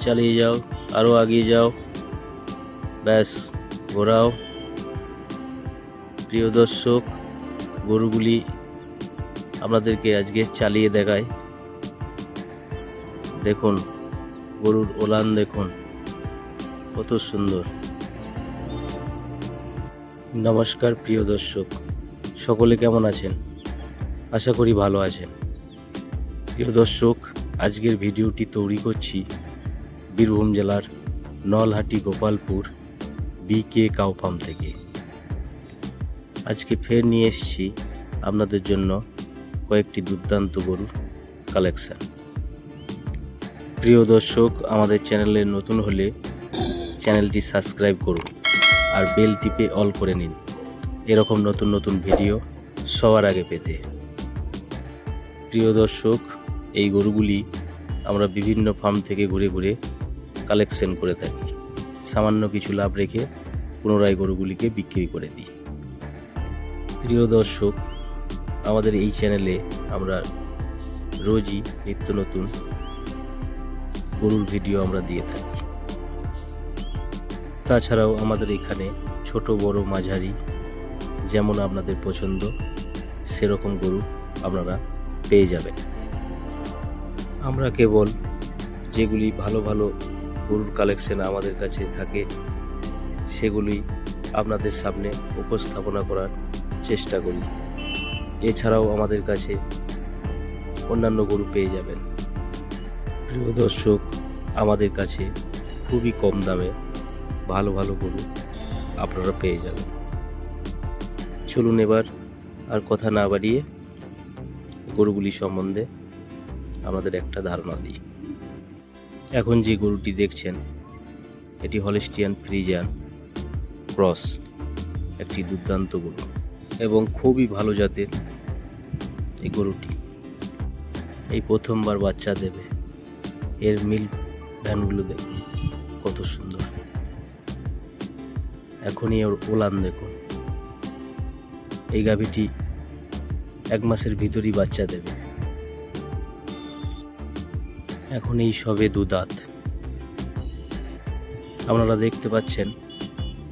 চালিয়ে যাও আরও এগিয়ে যাও। ব্যাস, ঘোরাও। প্রিয় দর্শক, গরুগুলি আপনাদেরকে আজকে চালিয়ে দেখায়। দেখুন, গরুর ওলান দেখুন, কত সুন্দর। নমস্কার, প্রিয় দর্শক, সকলে কেমন আছেন? আশা করি ভালো আছেন। প্রিয় দর্শক, আজকের ভিডিওটি তৈরি করছি বীরভূম জেলার Nalhati Gopalpur BK cow farm থেকে। আজকে ফের নিয়ে এসেছি আপনাদের জন্য কয়েকটি দুর্দান্ত গরুর কালেকশন প্রিয় দর্শক, আমাদের চ্যানেলে নতুন হলে চ্যানেলটি সাবস্ক্রাইব করুন আর বেল টিপে অল করে নিন। এরকম নতুন নতুন ভিডিও সবার আগে পেতে। প্রিয় দর্শক, এই গরুগুলি আমরা বিভিন্ন ফার্ম থেকে ঘুরে ঘুরে কালেকশন করে থাকি। সামান্য কিছু লাভ রেখে পুনরায় গরুগুলিকে বিক্রি করে দিই। প্রিয় দর্শক, আমাদের এই চ্যানেলে আমরা রোজই নিত্য নতুন গরুর ভিডিও আমরা দিয়ে থাকি। তাছাড়াও আমাদের এখানে ছোট, বড় মাঝারি যেমন আপনাদের পছন্দ, সেরকম গরু আপনারা পেয়ে যাবেন। আমরা কেবল যেগুলি ভালো ভালো গরুর কালেকশন আমাদের কাছে থাকে, সেগুলি আপনাদের সামনে উপস্থাপনা করার চেষ্টা করি। এছাড়াও আমাদের কাছে অন্যান্য গরু পেয়ে যাবেন। প্রিয় দর্শক, আমাদের কাছে খুবই কম দামে ভালো ভালো গরু আপনারা পেয়ে যাবেন। চলুন এবার আর কথা না বাড়িয়ে গরুগুলি সম্বন্ধে আমাদের একটা ধারণা দিই। এখন যে গরুটি দেখছেন, এটি হলিস্টিয়ান ফ্রিজিয়ান ক্রস, একটি দুর্দান্ত গরু এবং খুবই ভালো জাতের এই গরুটি। এই প্রথমবার বাচ্চা দেবে, এর মিল ভ্যানগুলো দেখুন, কত সুন্দর। এখনই ওর ওলান দেখুন, এই গাভীটি এক মাসের ভিতরই বাচ্চা দেবে। এখন এই সবে দু দাঁত আপনারা দেখতে পাচ্ছেন,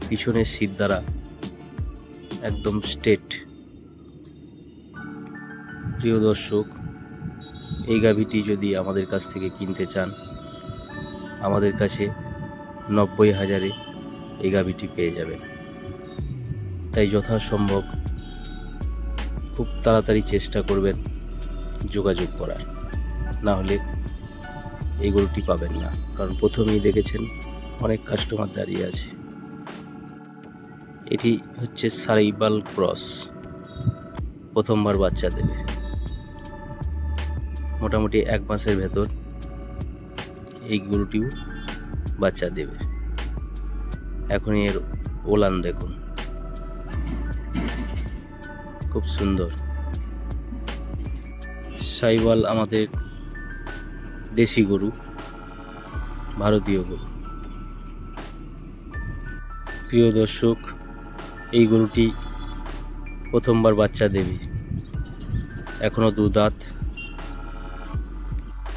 পিছনের শীত দ্বারা একদম স্টেট প্রিয় দর্শক, এই গাভীটি যদি আমাদের কাছ থেকে কিনতে চান, আমাদের কাছে নব্বই হাজারে এই গাভীটি পেয়ে যাবেন। তাই যথাসম্ভব খুব তাড়াতাড়ি চেষ্টা করবেন যোগাযোগ করার। না হলে এই গরুটি পাবেন না। কারণ প্রথমেই দেখেছেন অনেক কাস্টমার দাঁড়িয়ে আছে। এটি হচ্ছে সাইবাল ক্রস। প্রথমবার বাচ্চা দেবে। মোটামুটি এক মাসের ভেতর এই গরুটিও বাচ্চা দেবে। এখনই এর ওলান দেখুন। খুব সুন্দর। সাইওয়াল আমাদের দেশি গরু, ভারতীয় গরু। প্রিয় দর্শক, এই গরুটি প্রথমবার বাচ্চা দেবে। এখনও দু দাঁত।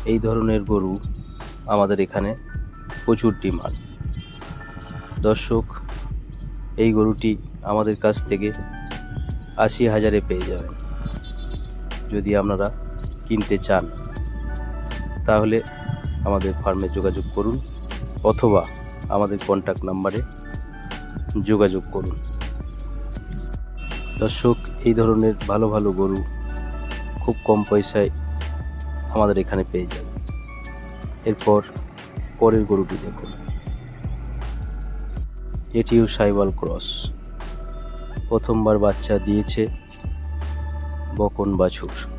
এই ধরনের গরু আমাদের এখানে প্রচুর ডিমান্ড। দর্শক, এই গরুটি আমাদের কাছ থেকে আশি হাজারে পেয়ে যাবেন। যদি আপনারা কিনতে চান। তাহলে আমাদের ফার্মে যোগাযোগ করুন অথবা আমাদের কন্ট্যাক্ট নাম্বারে যোগাযোগ করুন। দর্শক, এই ধরনের ভালো ভালো গরু খুব কম পয়সায় আমাদের এখানে পেয়ে যাবেন এরপর পরের গরুটি দেখুন। এটিও সাইবাল ক্রস। প্রথমবার বাচ্চা দিয়েছে বকন বাছুর।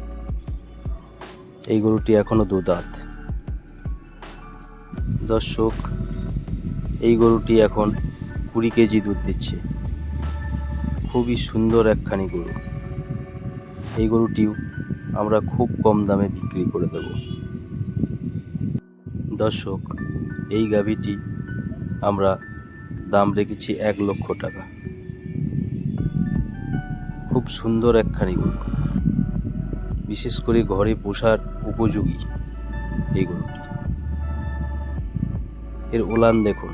এই গরুটি এখনও দু দাঁত। দর্শক, এই গরুটি এখন কুড়ি কেজি দুধ দিচ্ছে। খুবই সুন্দর একখানি গরু। এই গরুটিও আমরা খুব কম দামে বিক্রি করে দেব। দর্শক, এই গাভীটি আমরা দাম রেখেছি এক লক্ষ টাকা। খুব সুন্দর একখানি গরু। বিশেষ করে ঘরে পোষার উপযোগী এই গরুটি। এর ওলান দেখুন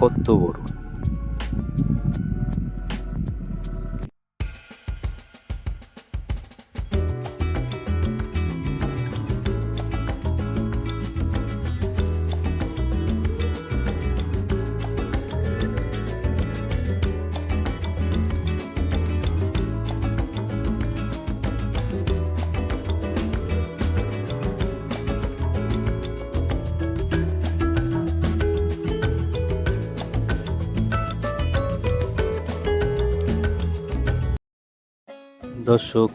কত বড়। দর্শক,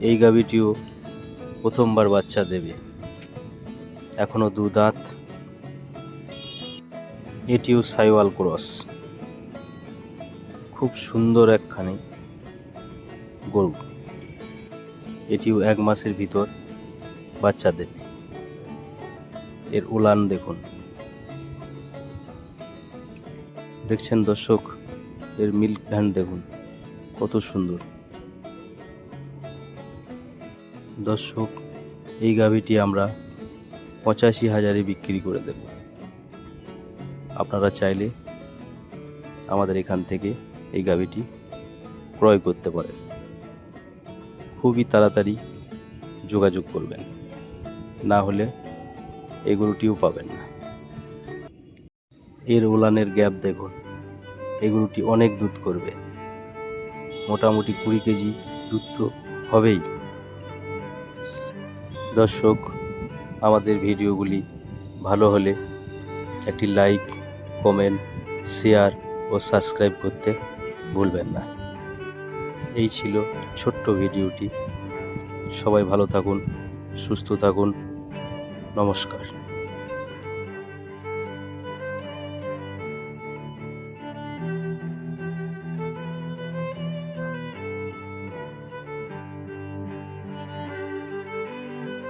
এই গাভীটিও প্রথমবার বাচ্চা দেবে। এখনও দু দাঁত। এটিও সাইওয়াল ক্রস। খুব সুন্দর একখানি গরু। এটিও এক মাসের ভিতর বাচ্চা দেবে। এর উলান দেখুন। দেখছেন দর্শক? এর মিল্ক ভ্যান দেখুন। কত সুন্দর। দর্শক, এই গাভীটি আমরা পঁচাশি হাজারে বিক্রি করে দেব। আপনারা চাইলে আমাদের এখান থেকে এই গাভীটি ক্রয় করতে পারেন। খুবই তাড়াতাড়ি যোগাযোগ করবেন। না হলে এই গরুটিও পাবেন না। এর উলানের গ্যাপ দেখুন। এই গরুটি অনেক দুধ করবে। মোটামুটি কুড়ি কেজি দুধ তো হবেই। দর্শক, আমাদের ভিডিওগুলি ভালো হলে একটি লাইক কমেন্ট শেয়ার ও সাবস্ক্রাইব করতে ভুলবেন না। এই ছিল ছোট্ট ভিডিওটি। সবাই ভালো থাকুন, সুস্থ থাকুন। নমস্কার।